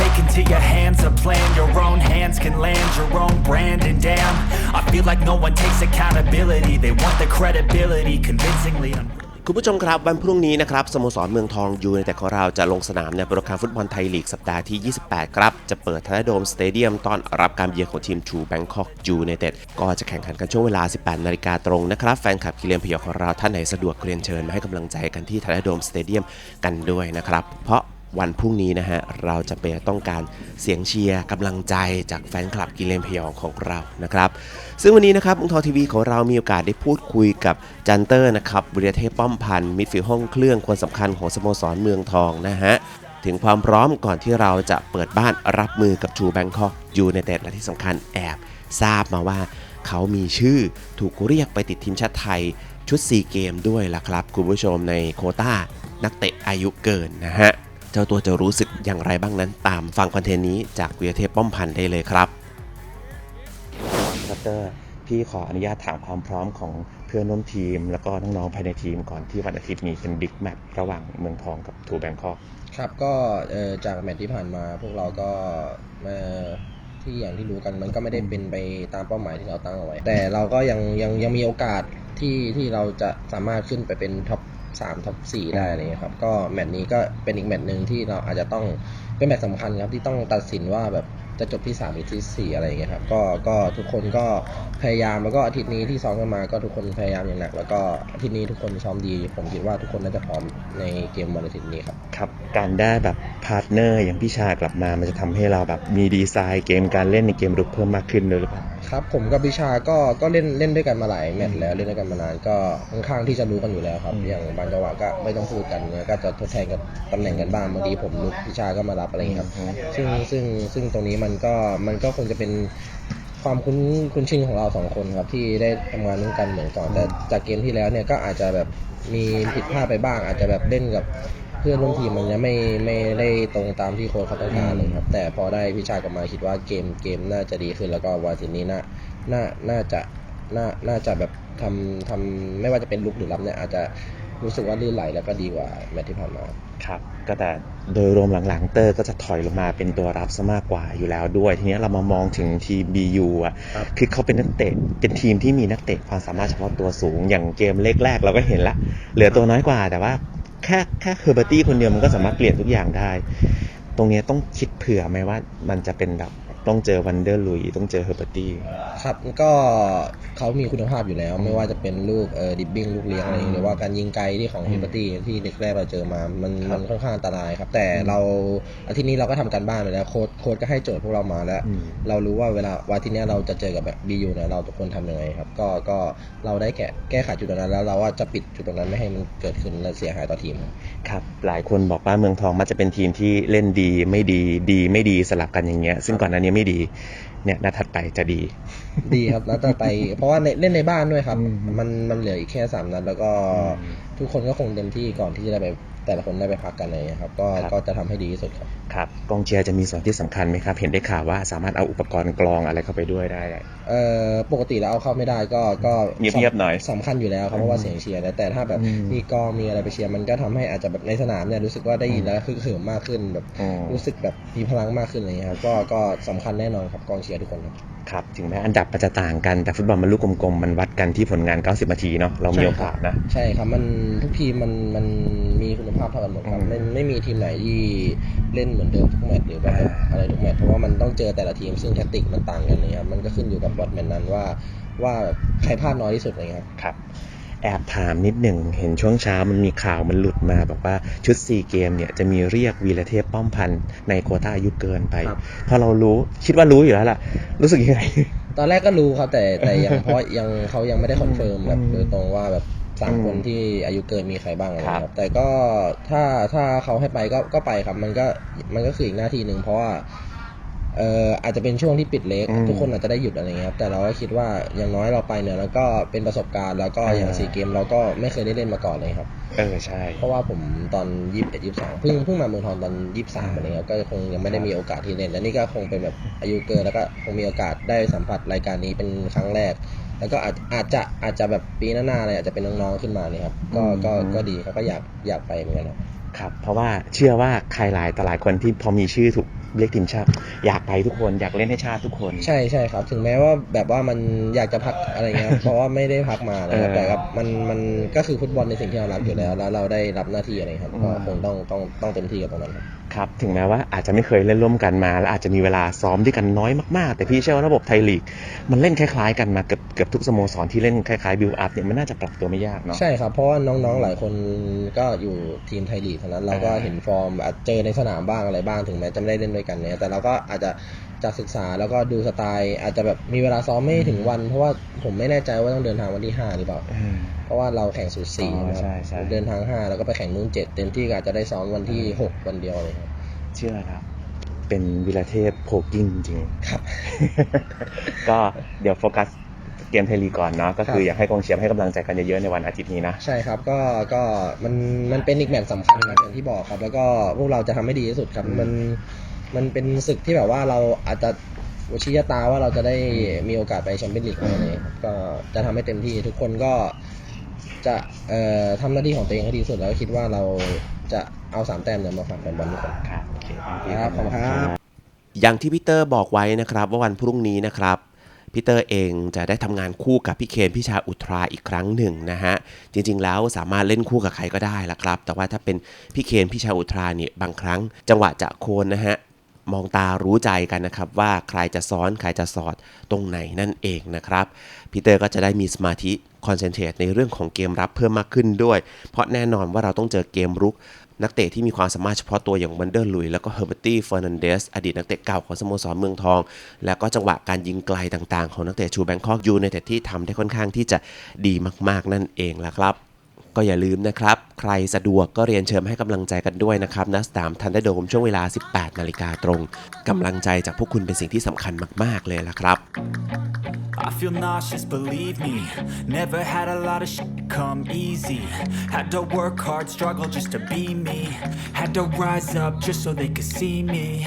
Take into your hands a plan, your own hands can land your own brand. And damn, I feel like no one takes accountability. They want the credibility convincingly. un- คุณผู้ชมครับ วันพรุ่งนี้นะครับสโมสรเมืองทองยูในแต่ของเราจะลงสนามในโปรแกรมฟุตบอลไทยลีกสัปดาห์ที่ 28 ครับ จะเปิดทันโดมสเตเดียมต้อนรับการเยือนของทีมทูแบงคอกยูไนเต็ดก็จะแข่งขันกันช่วงเวลา 18 นาฬิกาตรงนะครับ แฟนคลับคิเลนพยอของเราท่านไหนสะดวกเรียนเชิญมาให้กำลังใจกันที่ทันโดมสเตเดียมกันด้วยนะครับ เพราะ วันพรุ่งนี้นะฮะ เราจะไปต้องการเสียงเชียร์กำลังใจจากแฟนคลับกิเลนพยองของเรานะครับ ซึ่งวันนี้นะครับมุงทองทีวีของเรามีโอกาสได้พูดคุยกับจันเตอร์นะครับวิรเทพป้อมพันธ์มิดฟิลด์ห้องเครื่องคนสำคัญของสโมสรเมืองทองนะฮะถึงความพร้อมก่อนที่เราจะเปิดบ้านรับมือกับทูแบงคอกยูไนเต็ดและที่สำคัญแอบ ทราบมาว่าเขามีชื่อถูกเรียกไปติดทีมชาติไทยชุด 4 เกมด้วยล่ะครับ คุณผู้ชมในโคต้านักเตะอายุเกินนะฮะ เจ้าตัวจะรู้สึกอย่างไรบ้างนั้น ตามฟังคอนเทนต์นี้จากวิรเทพป้อมพันธ์ได้เลยครับดรพี่ขออนุญาตถามความพร้อมของเพื่อนร่วมทีม แล้วก็น้องๆภายในทีมก่อนที่วันอาทิตย์นี้เป็นบิ๊กแมตช์ระหว่างเมืองทองกับทูแบงคอกครับก็เอ่อจากแมตช์ที่ผ่านมาพวกเราก็เอ่อที่อย่างที่รู้กันมันก็ไม่ได้เป็นไปตามเป้าหมายที่เราตั้งเอาไว้ แต่เราก็ยังยังยังมีโอกาสที่ที่เราจะสามารถขึ้นไปเป็นท็อป สามท็อปสี่ได้อะไรเงี้ยครับก็แมตช์นี้ก็เป็นอีกแมตช์หนึ่งที่เราอาจจะต้องเป็นแมตช์สำคัญครับที่ต้องตัดสินว่าแบบจะจบที่สามหรือที่สี่อะไรอย่างเงี้ยครับก็ก็ทุกคนก็พยายามแล้วก็อาทิตย์นี้ที่ซ้อมกันมาก็ทุกคนพยายามอย่างหนัก แล้วก็อาทิตย์นี้ทุกคนซ้อมดี ผมคิดว่าทุกคนน่าจะพร้อมในเกมวันอาทิตย์นี้ครับครับการได้แบบพาร์ทเนอร์อย่างพี่ชากลับมา มันจะทำให้เราแบบมีดีไซน์เกมการเล่นในเกมรุกเพิ่มมากขึ้นด้วยหรือเปล่าครับผมกับพิชาก็ก็เล่นเล่นด้วยกันมาหลายแมตช์แล้วเล่นด้วยกันมานานก็ค่อนข้างที่จะรู้กันอยู่แล้วครับ อย่างบางจังหวะก็ไม่ต้องพูดกันเนี่ยก็จะทดแทนกับตำแหน่งกันบ้างบางทีผมลุกพิชาก็มารับอะไรอย่างเงี้ยครับอืมซึ่งซึ่งซึ่งตรงนี้มันก็มันก็คงจะเป็นความคุ้นคุ้นชินของเราสองคนครับที่ได้ทำงานร่วมกันเหมือนก่อนแต่จากเกมที่แล้วเนี่ยก็อาจจะแบบมีผิดพลาดไปบ้าง อาจจะแบบเล่นกับเพื่อนร่วมทีมมันยังไม่ไม่ได้ตรงตามที่โค้ชเขาต้องการเลยครับแต่พอได้พิชากลับมาคิดว่าเกมเกมน่าจะดีขึ้นแล้วก็วันอาทิตย์นี้น่าน่าน่าจะน่าน่าจะแบบทำทำไม่ว่าจะเป็นลุกหรือรับเนี่ยอาจจะรู้สึกว่าลื่นไหลแล้วก็ดีกว่าแมตช์ที่ผ่านมาครับก็แต่โดยรวมหลังๆ เตอร์ก็จะถอยลงมาเป็นตัวรับซะมากกว่าอยู่แล้วด้วย ทีนี้เรามามองถึงทีม BU อะครับคือเขาเป็นนักเตะเป็นทีมที่มีนักเตะความสามารถเฉพาะตัวสูง อย่างเกมเลขแรกเราก็เห็นละ เหลือตัวน้อยกว่าแต่ว่า แค่แค่เฮอร์เบอร์ตี้คนเดียวมันก็สามารถเปลี่ยนทุกอย่างได้ ตรงนี้ต้องคิดเผื่อไหมว่ามันจะเป็นแบบ ต้องเจอวันเดอร์ลุยต้องเจอเฮอร์เบอร์ตี้ครับก็เขามีคุณภาพอยู่แล้ว ไม่ว่าจะเป็นลูกเออดิบบิ้งลูกเลี้ยงอะไรอย่างเงี้ยหรือว่าการยิงไกลที่ของฮิมเบอร์ตี้ที่เด็กแรกเราเจอมา มันครับมันค่อนข้างอันตรายครับ แต่เราอาทิตย์นี้เราก็ทำการบ้านไปแล้วโค้ดโค้ดก็ให้โจทย์พวกเรามาแล้วอืมเรารู้ว่าเวลาวันที่เนี้ยเราจะเจอกับแบบบียูเนี่ยเราทุกคนทำยังไงครับ ก็ก็เราได้แก้แก้ไขจุดตรงนั้น แล้วเราว่าจะปิดจุดตรงนั้นไม่ให้มันเกิดขึ้นและเสียหายต่อทีมครับครับหลายคนบอกว่าเมืองทองมันจะเป็นทีมที่เล่นดีไม่ดีดีไม่ดีสลับกันอย่างเงี้ยซึ่งก่อนหน้านี้ไม่ดี เนี่ยนัดถัดไปจะดี ดีครับแล้วต่อไปเพราะว่าในเล่นในบ้านด้วยครับอืมมันมันเหลืออีกแค่สามนัดแล้วก็อืมทุกคนก็คงเต็มที่ก่อนที่จะได้ไป แต่ละคนได้ไปพักกันเลยครับก็ครับ ก็จะทำให้ดีที่สุดครับ ครับกองเชียร์จะมีส่วนที่สำคัญไหมครับ เห็นได้ข่าวว่าสามารถเอาอุปกรณ์กรองอะไรเข้าไปด้วยได้ เอ่อปกติแล้วเอาเข้าไม่ได้ก็ก็เงียบๆหน่อยสำคัญอยู่แล้วครับเพราะว่าเสียงเชียร์นะแต่ถ้าแบบอืม มีกองมีอะไรไปเชียร์มันก็ทำให้อาจจะแบบในสนามเนี่ยรู้สึกว่าได้ยินแล้วคือเขิมมากขึ้นแบบอืมรู้สึกแบบมีพลังมากขึ้นอะไรอย่างเงี้ยครับก็ก็สำคัญแน่นอนครับกองเชียร์ทุกคนครับ ครับถึงแม้อันดับมันจะต่างกันแต่ฟุตบอลมันลูกกลมๆมันวัดกันที่ผลงาน 90นาทีเนาะเรามีโอกาสนะใช่ครับมันทุกทีมมันมันมีคุณภาพเท่ากันหมดครับอืมไม่ไม่มีทีมไหนที่เล่นเหมือนเดิมทุกแมตช์หรือว่าอ่าอะไรทุกแมตช์เพราะว่ามันต้องเจอแต่ละทีมซึ่งแทคติกมันต่างกันเลยครับมันก็ขึ้นอยู่กับบอทแมนนั้นว่าว่าใครพลาดน้อยที่สุดอะไรเลยครับครับ แอบถามนิดหนึ่ง เห็นช่วงเช้ามันมีข่าวมันหลุดมาบอกว่าชุด 4 เกมเนี่ยจะมีเรียกวีรเทพป้อมพันธ์ในโควต้าอายุเกินไปครับพอเรารู้คิดว่ารู้อยู่แล้วล่ะ รู้สึกยังไง ตอนแรกก็รู้ครับแต่แต่ยังเพราะยังเขายังไม่ได้คอนเฟิร์มแบบอืมโดยตรงว่าแบบสามอืมคนที่อายุเกินมีใครบ้างอะไรครับครับ แต่ก็ถ้าถ้าเขาให้ไปก็ก็ไปครับ มันก็มันก็คืออีกหน้าที่หนึ่งเพราะว่า เอ่ออาจจะเป็นช่วงที่ปิดเล็ก อืมทุกคนอาจจะได้หยุดอะไรเงี้ยครับแต่เราก็คิดว่าอย่างน้อยเราไปเนี่ยแล้วก็เป็นประสบการณ์แล้วก็อ่าอย่างซีเกมเราก็ไม่เคยได้เล่นมาก่อนเลยครับ เออใช่ เพราะว่าผมตอนยี่สิบเอ็ดยี่สิบสองเพิ่งเพิ่งมาเมืองทองตอนยี่สิบสามอะไรเงี้ยก็คงยังไม่ได้มีโอกาสที่เล่นและนี่ก็คงเป็นแบบอายุเกินแล้วก็คงมีโอกาสได้สัมผัสรายการนี้เป็นครั้งแรก แล้วก็อาจอาจจะอาจจะแบบปีหน้าๆเลยอาจจะเป็นน้องๆขึ้นมาเลยครับก็ก็ก็ดีครับก็อยากอยากไปเหมือนกันครับ ครับ เพราะว่าเชื่อว่าใครหลายต่อหลายคนที่พอมีชื่อถูก เรียกทีมชาติ อยากไปทุกคนอยากเล่นให้ชาติทุกคน ใช่ใช่ครับ ถึงแม้ว่าแบบว่ามันอยากจะพักอะไรเงี้ย เพราะว่าไม่ได้พักมานะครับเออแต่ครับมันมันก็คือฟุตบอลในสิ่งที่เรารักอยู่แล้ว แล้วเราได้รับหน้าที่อะไรครับอืมก็คงต้องต้องต้องเต็มที่กับตรงนั้นครับ ครับถึงแม้ว่าอาจจะไม่เคยเล่นร่วมกันมา และอาจจะมีเวลาซ้อมด้วยกันน้อยมากๆ แต่พี่เชื่อว่าระบบไทยลีก มันเล่นคล้ายๆ กันมาเกือบเกือบทุกสโมสรที่เล่นคล้ายๆบิวอัพเนี่ยมันน่าจะปรับตัวไม่ยากเนาะใช่ครับ เพราะว่าน้องๆหลายคนก็อยู่ทีมไทยลีกเท่านั้นเราก็เห็นฟอร์มอาจเจอในสนามบ้างอะไรบ้างถึงแม้จะไม่ได้เล่นด้วยกันเนี่ยแต่เราก็อาจจะ จะศึกษาแล้วก็ดูสไตล์ อาจจะแบบมีเวลาซ้อมไม่ถึงวัน เพราะว่าผมไม่แน่ใจว่าต้องเดินทางวันที่ห้าหรือเปล่าเออเพราะว่าเราแข่งสูตรสี่อ๋อนะคใช่รับใช่ เดินทางห้าแล้วก็ไปแข่งนู่นเจ็ดเต็มที่ก็อาจจะได้ซ้อมวันที่หกวันเดียวเลยครับ เชื่อครับ เป็นวิลาเทพโพกิ้งจริงๆครับ ก็เดี๋ยวโฟกัสเกมไทยลีกก่อนเนาะก็คือครับ อยากให้กองเชียร์ให้กำลังใจกันเยอะๆในวันอาทิตย์นี้นะ ใช่ครับก็ก็มันมันเป็นอีกแมตช์สำคัญนะอย่างที่บอกครับ แล้วก็พวกเราจะทำให้ดีที่สุดครับอืมมัน มันเป็นศึกที่แบบว่าเราอาจจะวชิยตาว่าเราจะได้มีโอกาสไปแชมเปี้ยนลีกอะไรอย่างเงี้ยครับก็จะทำให้เต็มที่ทุกคนก็จะเอ่อทำหน้าที่ของตัวเองให้ดีที่สุดแล้วก็คิดว่าเราจะเอาสามแต้มเนี่ยมาฝากแฟนบอลทุกคนครับโอเคครับขอบคุณครับ อย่างที่พี่เตอร์บอกไว้นะครับว่าวันพรุ่งนี้นะครับพี่เตอร์เองจะได้ทำงานคู่กับพี่เคนพี่ชาอุทราอีกครั้งหนึ่งนะฮะ จริง ๆ แล้วสามารถเล่นคู่กับใครก็ได้ละครับ แต่ว่าถ้าเป็นพี่เคนพี่ชาอุทราเนี่ยบางครั้งจังหวะจะโคนนะฮะ มองตารู้ใจกันนะครับ ว่าใครจะซ้อนใครจะสอดตรงไหนนั่นเองนะครับพีเตอร์ก็จะได้มีสมาธิคอนเซนเทรตในเรื่องของเกมรับเพิ่มมากขึ้นด้วย เพราะแน่นอนว่าเราต้องเจอเกมรุกนักเตะที่มีความสามารถเฉพาะตัวอย่างวันเดอร์ลุย แล้วก็เฮอร์เบอร์ตี้เฟอร์นันเดสอดีตนักเตะเก่าของสโมสรเมืองทอง แล้วก็จังหวะการยิงไกลต่างๆ ของนักเตะชูแบงคอกยูในแต่ที่ทำได้ค่อนข้างที่จะดีมากๆนั่นเองละครับ ก็อย่าลืมนะครับ ใครสะดวกก็เรียนเชิญให้กำลังใจกันด้วยนะครับนัสตามทันได้โดมช่วงเวลา 18 นาฬิกาตรงกำลังใจจากพวกคุณเป็นสิ่งที่สำคัญมาก ๆ เลยละครับ I feel nauseous, believe me. Never had a lot of shit come easy. Had to work hard, struggle just to be me. Had to rise up just so they could see me.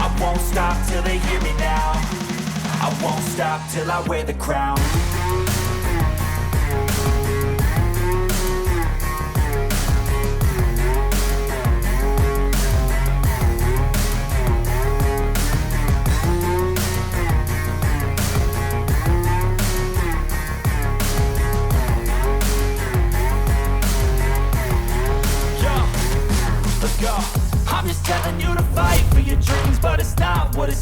I won't stop till they hear me now. I won't stop till I wear the crown.